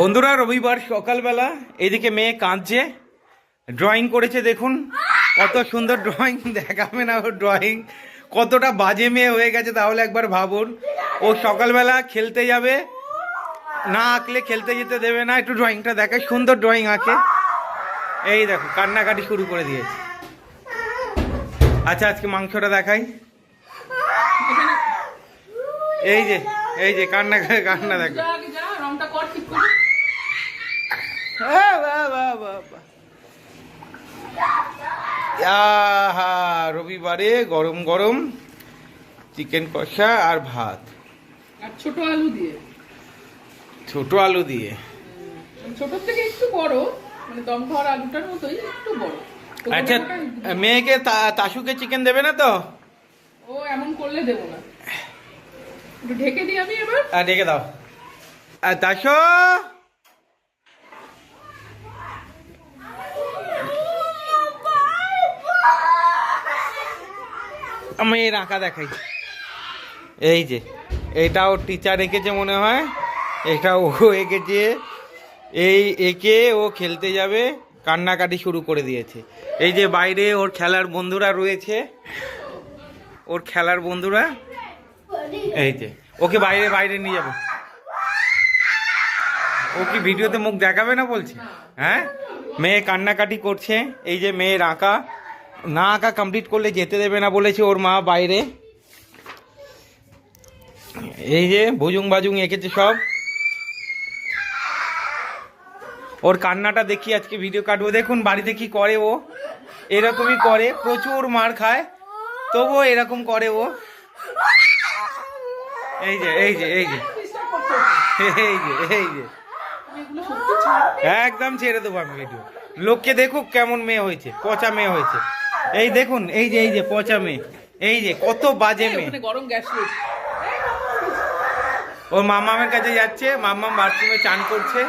বন্ধুরা, রবিবার সকালবেলা এদিকে মেয়ে কাঁদছে। ড্রয়িং করেছে, দেখুন। কত সুন্দর ড্রয়িং দেখাবে না ওর ড্রয়িং কতটা বাজে মেয়ে হয়ে গেছে, তাহলে একবার ভাবুন। ও সকালবেলা খেলতে যাবে। না আঁকলে খেলতে যেতে দেবে না, একটু ড্রয়িংটা দেখায় সুন্দর ড্রয়িং আঁকে। এই দেখো, কান্নাকাটি শুরু করে দিয়েছে। আচ্ছা আজকে মাংসটা দেখাই। এই যে এই যে, কান্না কান্না দেখো যা আগে যা রংটা কর ঠিক করে আহ, রবিবারে গরম গরম চিকেন কষা আর ভাত। আর ছোট আলু দিয়ে। ছোট আলু দিয়ে। ছোট থেকে একটু বড় মানে দম খাওয়ার আলুটার মতোই একটু বড়। আচ্ছা মেয়েকে তাসুকে চিকেন দেবে না তো? ও এমন করলে দেবো না। ঢেকে দিই আমি এবার। আর দাও। তাসো! আমি এই রাখা দেখাই। এই যে, এটাও টিচার এঁকেছে মনে হয়। এটা ও এঁকেছে। এই এঁকে ও খেলতে যাবে। কান্নাকাটি শুরু করে দিয়েছে। এই যে বাইরে ওর খেলার বন্ধুরা রয়েছে। ওর খেলার বন্ধুরা। এই যে, ওকে বাইরে বাইরে নিয়ে যাব। ও কি ভিডিওতে মুখ দেখাবে না বলছে? হ্যাঁ? মেয়ে কান্নাকাটি করছে। এই যে মেয়ের আঁকা। না আঁকা কমপ্লিট করলে যেতে দেবে না বলেছে ওর মা বাইরে। এই যে ভুজুং বাজুং এঁকেছে সব। ওর কান্নাটা দেখি আজকে ভিডিও কাটবো। দেখুন, বাড়িতে কি করে ও? এরকমই করে, প্রচুর মার খায়। তবুও এরকম করে ও। এই যে এই যে এই যে। এই যে এই যে। একদম ছেড়ে দেবো আমি ভিডিও লোককে দেখুক কেমন মেয়ে হয়েছে, পচা মেয়ে হয়েছে। এই দেখুন এই যে এই যে পচা মেয়ে এই যে কত বাজে মেয়ে। গরম গ্যাস ও ওর মামামের কাছে যাচ্ছে মাম্মাম বাথরুমে চান করছে।